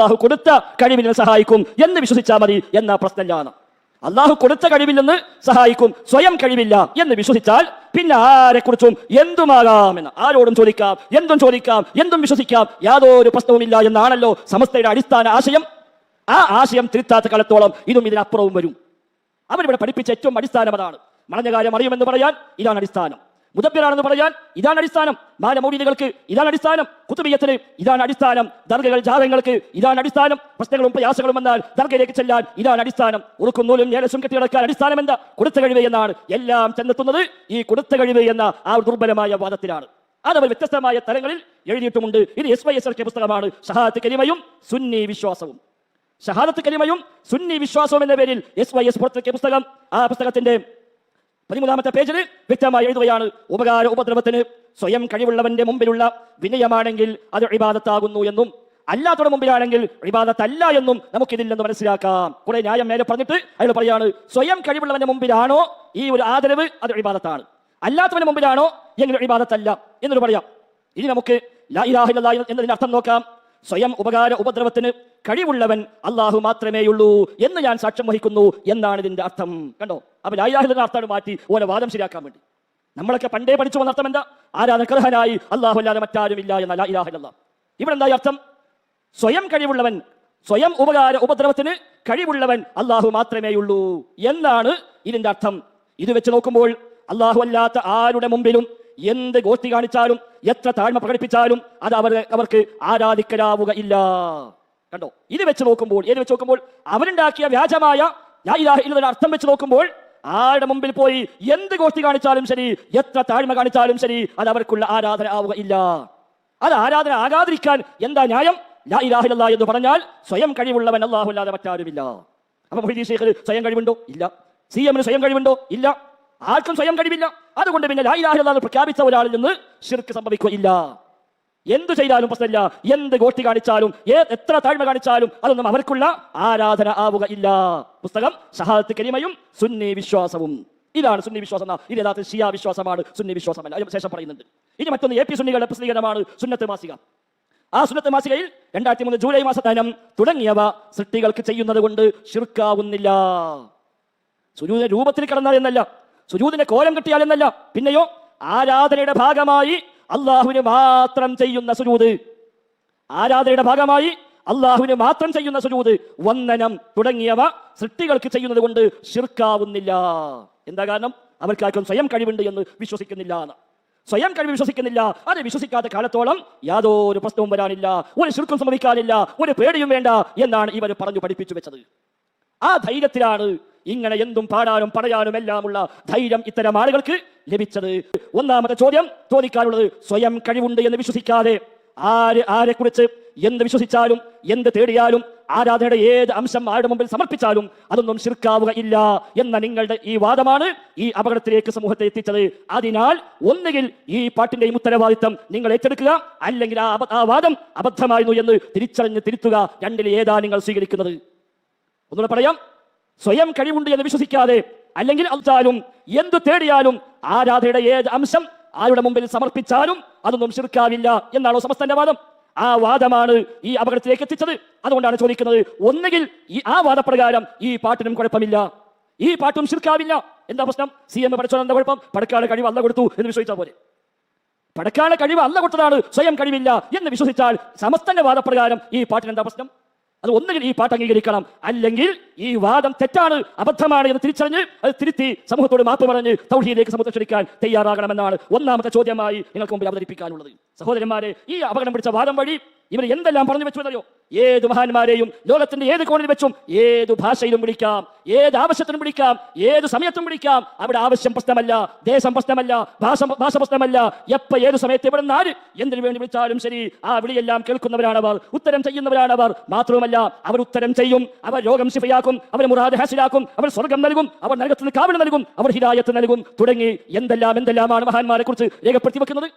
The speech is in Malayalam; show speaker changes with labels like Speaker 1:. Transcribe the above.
Speaker 1: അള്ളാഹു കൊടുത്ത കഴിവിൽ നിന്ന് സഹായിക്കും എന്ന് വിശ്വസിച്ചാൽ മതി എന്ന പ്രശ്നമാണ് അള്ളാഹു കൊടുത്ത കഴിവിൽ നിന്ന് സഹായിക്കും സ്വയം കഴിവില്ല എന്ന് വിശ്വസിച്ചാൽ പിന്നെ ആരെക്കുറിച്ചും എന്തുമാകാമെന്ന് ആരോടും ചോദിക്കാം എന്തും ചോദിക്കാം എന്തും വിശ്വസിക്കാം യാതൊരു പ്രശ്നവുമില്ല എന്നാണല്ലോ സമസ്തയുടെ അടിസ്ഥാന ആശയം. ആ ആശയം തിരുത്താത്ത കാലത്തോളം ഇതും ഇതിനപ്പുറവും വരും. അവരിവിടെ പഠിപ്പിച്ച ഏറ്റവും അടിസ്ഥാനം അതാണ്. മറഞ്ഞ കാര്യം അറിയുമെന്ന് പറയാൻ ഇതാണ് അടിസ്ഥാനം. മുദബ്ബിറാണെന്ന് പറയാൻ ഇതാണ് അടിസ്ഥാനം. മാനമൗലികൾക്ക് ഇതാണ് അടിസ്ഥാനം. കുത്തുബിയത്തിന് ഇതാണ് അടിസ്ഥാനം. ദർഗകൾ ജാതങ്ങൾക്ക് ഇതാണ് അടിസ്ഥാനം. പ്രശ്നങ്ങളും പ്രയാസങ്ങളും വന്നാൽ ദർഗയിലേക്ക് ചെല്ലാൻ ഇതാണ് അടിസ്ഥാനം. ഉറുക്കും നൂലും ഏലസും കെട്ടിടക്കാൻ അടിസ്ഥാനം എന്താ? കൊടുത്ത കഴിവ് എന്നാണ്. എല്ലാം ചെന്നെത്തുന്നത് ഈ കൊടുത്ത കഴിവ് എന്ന ആ ദുർബലമായ വാദത്തിലാണ്. അതവർ വ്യത്യസ്തമായ തലങ്ങളിൽ എഴുതിയിട്ടുമുണ്ട്. ഇത് S Y S L K പുസ്തകമാണ്. ഷഹാദത്ത് കരിമയും സുന്നി വിശ്വാസവും. ഷഹാദത്ത് കലിമയും സുന്നി വിശ്വാസവും എന്ന പേരിൽ എസ് വൈ എസ് പുറത്തിറക്കിയ പുസ്തകം. ആ പുസ്തകത്തിന്റെ പതിമൂന്നാമത്തെ പേജിൽ വ്യക്തമായി എഴുതുകയാണ്. ഉപകാര ഉപദ്രവത്തിന് സ്വയം കഴിവുള്ളവന്റെ മുമ്പിലുള്ള വിനയമാണെങ്കിൽ അത് ഇബാദത്താകുന്നു എന്നും അല്ലാത്തവരുടെ മുമ്പിലാണെങ്കിൽ വിവാദത്തല്ല എന്നും നമുക്കിതില്ലെന്ന് മനസ്സിലാക്കാം. കുറെ ന്യായം മേലെ പറഞ്ഞിട്ട് അയാൾ പറയാണ് സ്വയം കഴിവുള്ളവന്റെ മുമ്പിലാണോ ഈ ഒരു ആദരവ് അത് ഇബാദത്താണ്. അല്ലാത്തവന്റെ മുമ്പിലാണോ എങ്കിൽ വിവാദത്തല്ല എന്നൊരു പറയാം. ഇനി നമുക്ക് എന്നതിന്റെ അർത്ഥം നോക്കാം. സ്വയം ഉപകാര ഉപദ്രവത്തിന് കഴിവുള്ളവൻ അള്ളാഹു മാത്രമേയുള്ളൂ എന്ന് ഞാൻ സാക്ഷ്യം വഹിക്കുന്നു എന്നാണ് ഇതിന്റെ അർത്ഥം. കണ്ടോ? അപ്പൊ ലായിലാഹിന്റെ അർത്ഥം മാറ്റി ഓരോ വാദം ശരിയാക്കാൻ വേണ്ടി. നമ്മളൊക്കെ പണ്ടേ പഠിച്ചു വന്ന അർത്ഥം എന്താ? ആരാധകർഹനായി അള്ളാഹു അല്ലാതെ മറ്റാരുമില്ല എന്ന ലാ ഇലാഹ ഇല്ലല്ലാഹ്. ഇവിടെ എന്താ അർത്ഥം? സ്വയം കഴിവുള്ളവൻ സ്വയം ഉപകാര ഉപദ്രവത്തിന് കഴിവുള്ളവൻ അള്ളാഹു മാത്രമേയുള്ളൂ എന്നാണ് ഇതിന്റെ അർത്ഥം. ഇത് വെച്ച് നോക്കുമ്പോൾ അള്ളാഹു അല്ലാത്ത ആരുടെ മുമ്പിലും എന്ത് ഗോഷ്ടി കാണിച്ചാലും എത്ര താഴ്മ പ്രകടിപ്പിച്ചാലും അത് അവർ അവർക്ക് ആരാധിക്കലാവുക ഇല്ല കണ്ടോ? ഇത് വെച്ച് നോക്കുമ്പോൾ ഏത് വെച്ച് നോക്കുമ്പോൾ അവരുണ്ടാക്കിയ വ്യാജമായ അർത്ഥം വെച്ച് നോക്കുമ്പോൾ ആരുടെ മുമ്പിൽ പോയി എന്ത് ഗോഷ്ടി കാണിച്ചാലും ശരി എത്ര താഴ്മ കാണിച്ചാലും ശരി അത് അവർക്കുള്ള ആരാധന ആവുക ഇല്ല അത് ആരാധന ആകാതിരിക്കാൻ എന്താ ന്യായം? ലാ എന്ന് പറഞ്ഞാൽ സ്വയം കഴിവുള്ളവൻ അല്ലാഹുല്ലാതെ മറ്റാരുമില്ല. അപ്പൊ മൊഹീദീൻ ശേഖർ സ്വയം കഴിവുണ്ടോ? ഇല്ല. സി എമ്മിന് സ്വയം കഴിവുണ്ടോ? ഇല്ല. ആർക്കും സ്വയം കഴിവില്ല. അതുകൊണ്ട് പിന്നെ ലാ ഇലാഹ ഇല്ലല്ലാഹ് എന്ന് പ്രഖ്യാപിച്ച ഒരാളിൽ നിന്ന് ശിർക്ക് സംഭവിക്കുകയില്ല. എന്ത് ചെയ്താലും പ്രശ്നമില്ല. എന്ത് ഗോഷ്ടി കാണിച്ചാലും ഏ- എത്ര താഴ്മ കാണിച്ചാലും അതൊന്നും അവർക്കുള്ള ആരാധന ആവുക ഇല്ല പുസ്തകം ഷഹാദത്ത് കരീമയും സുന്നി വിശ്വാസവും. ഇതാണ് സുന്നി വിശ്വാസം ഇത് യഥാർത്ഥ ഷിയ വിശ്വാസമാണ് സുന്നി വിശ്വാസമല്ല. അതിന് ശേഷം പറയുന്നുണ്ട്. ഇനി മറ്റൊന്ന് എ പി സുന്നികളുടെ പ്രസിദ്ധീകരണമാണ് സുന്നത്ത് മാസിക. ആ സുന്നത്ത് മാസികയിൽ രണ്ടായിരത്തി മൂന്ന് ജൂലൈ മാസദാനം തുടങ്ങിയവ സൃഷ്ടികൾക്ക് ചെയ്യുന്നത് കൊണ്ട് ഷിർക്കാവുന്നില്ല സുജൂദിന്റെ രൂപത്തിൽ കിടന്നാൽ എന്നല്ല. സുജൂദിന്റെ കോലം കിട്ടിയാൽ എന്നല്ല പിന്നെയോ ആരാധനയുടെ ഭാഗമായി അള്ളാഹുവിന് മാത്രം ചെയ്യുന്ന സുജൂദ്. ആരാധനയുടെ ഭാഗമായി അള്ളാഹുവിന് മാത്രം ചെയ്യുന്ന സുജൂദ്. വന്ദനം തുടങ്ങിയവ സൃഷ്ടികൾക്ക് ചെയ്യുന്നത് കൊണ്ട് ശിർക്കാവുന്നില്ല. എന്താ കാരണം? അവർക്കാർക്കും സ്വയം കഴിവുണ്ട് എന്ന് വിശ്വസിക്കുന്നില്ല. എന്ന് സ്വയം കഴിവ് വിശ്വസിക്കുന്നില്ല. അത് വിശ്വസിക്കാത്ത കാലത്തോളം യാതൊരു പ്രശ്നവും വരാനില്ല. ഒരു ശുർക്കും സംഭവിക്കാനില്ല. ഒരു പേടിയും വേണ്ട എന്നാണ് ഇവർ പറഞ്ഞു പഠിപ്പിച്ചു വെച്ചത്. ആ ധൈര്യത്തിലാണ് ഇങ്ങനെ എന്തും പാടാനും പറയാനും എല്ലാമുള്ള ധൈര്യം ഇത്തരം ആളുകൾക്ക് ലഭിച്ചത്. ഒന്നാമത്തെ ചോദ്യം ചോദിക്കാനുള്ളത് സ്വയം കഴിവുണ്ട് എന്ന് വിശ്വസിക്കാതെ ആര് ആരെ കുറിച്ച് എന്ത് വിശ്വസിച്ചാലും എന്ത് തേടിയാലും ആരാധനയുടെ ഏത് അംശം ആരുടെ മുമ്പിൽ സമർപ്പിച്ചാലും അതൊന്നും ശിർക്കാവുക ഇല്ല എന്ന നിങ്ങളുടെ ഈ വാദമാണ് ഈ അപകടത്തിലേക്ക് സമൂഹത്തെ എത്തിച്ചത്. അതിനാൽ ഒന്നുകിൽ ഈ പാട്ടിന്റെയും ഉത്തരവാദിത്തം നിങ്ങൾ ഏറ്റെടുക്കുക അല്ലെങ്കിൽ ആ വാദം അബദ്ധമായിരുന്നു എന്ന് തിരിച്ചറിഞ്ഞ് തിരുത്തുക രണ്ടിൽ ഏതാ നിങ്ങൾ സ്വീകരിക്കുന്നത്? ഒന്നുകൂടെ പറയാം. സ്വയം കഴിവുണ്ട് എന്ന് വിശ്വസിക്കാതെ അല്ലെങ്കിൽ അച്ചാലും എന്തു തേടിയാലും ആരാധയുടെ ഏത് അംശം ആരുടെ മുമ്പിൽ സമർപ്പിച്ചാലും അതൊന്നും ശിർക്കാവില്ല എന്നാണോ സമസ്തന്റെ വാദം. ആ വാദമാണ് ഈ അപകടത്തിലേക്ക് എത്തിച്ചത്. അതുകൊണ്ടാണ് ചോദിക്കുന്നത് ഒന്നുകിൽ ഈ ആ വാദപ്രകാരം ഈ പാട്ടിനും കുഴപ്പമില്ല. ഈ പാട്ടും ശിർക്കാവില്ല. എന്താ പ്രശ്നം? സി എം പഠിച്ചോ എന്താ കുഴപ്പം? പടക്കാട് കഴിവ് അല്ല കൊടുത്തു എന്ന് വിശ്വസിച്ചാൽ പോലെ പടക്കാളെ കഴിവ് അല്ല കൊടുത്തതാണ് സ്വയം കഴിവില്ല എന്ന് വിശ്വസിച്ചാൽ സമസ്തന്റെ വാദപ്രകാരം ഈ പാട്ടിന് എന്താ പ്രശ്നം? അത് ഒന്നുകിൽ ഈ പാട്ട് അംഗീകരിക്കണം. അല്ലെങ്കിൽ ഈ വാദം തെറ്റാണ് അബദ്ധമാണ് എന്ന് തിരിച്ചറിഞ്ഞ് അത് തിരുത്തി സമൂഹത്തോട് മാപ്പ് പറഞ്ഞ് തൗഹീദിലേക്ക് സമൂഹത്തെ ക്ഷണിക്കാൻ തയ്യാറാകണമെന്നാണ് ഒന്നാമത്തെ ചോദ്യമായി നിങ്ങൾക്ക് മുമ്പിൽ അവതരിപ്പിക്കാനുള്ളത്. സഹോദരന്മാരെ ഈ അപകടം പിടിച്ച വാദം വഴി ഇവർ എന്തെല്ലാം പറഞ്ഞു വെച്ചു എന്നറിയോ? ഏത് മഹാന്മാരെയും ലോകത്തിന്റെ ഏത് കോണിൽ വെച്ചും ഏത് ഭാഷയിലും വിളിക്കാം ഏത് ആവശ്യത്തിനും വിളിക്കാം ഏത് സമയത്തും വിളിക്കാം. അവിടെ ആവശ്യം പ്രശ്നമല്ല ദേശം പ്രശ്നമല്ല ഭാഷ ഭാഷ പ്രശ്നമല്ല. എപ്പ ഏത് സമയത്ത് ഇവിടെ നിന്നാൽ എന്തിനു വേണ്ടി വിളിച്ചാലും ശരി ആ വിളിയെല്ലാം കേൾക്കുന്നവരാണവർ ഉത്തരം ചെയ്യുന്നവരാണവർ. മാത്രവുമല്ല അവർ ഉത്തരം ചെയ്യും അവർ രോഗം ശിഫയാക്കും അവർ മുറാദ് ഹാസിലാക്കും അവർ സ്വർഗം നൽകും അവർ നരകത്തിന് കാവൽ നൽകും അവർ ഹിദായത്ത് നൽകും. തുടങ്ങി എന്തെല്ലാം എന്തെല്ലാമാണ് മഹാന്മാരെ കുറിച്ച് രേഖപ്പെടുത്തി വെക്കുന്നത്?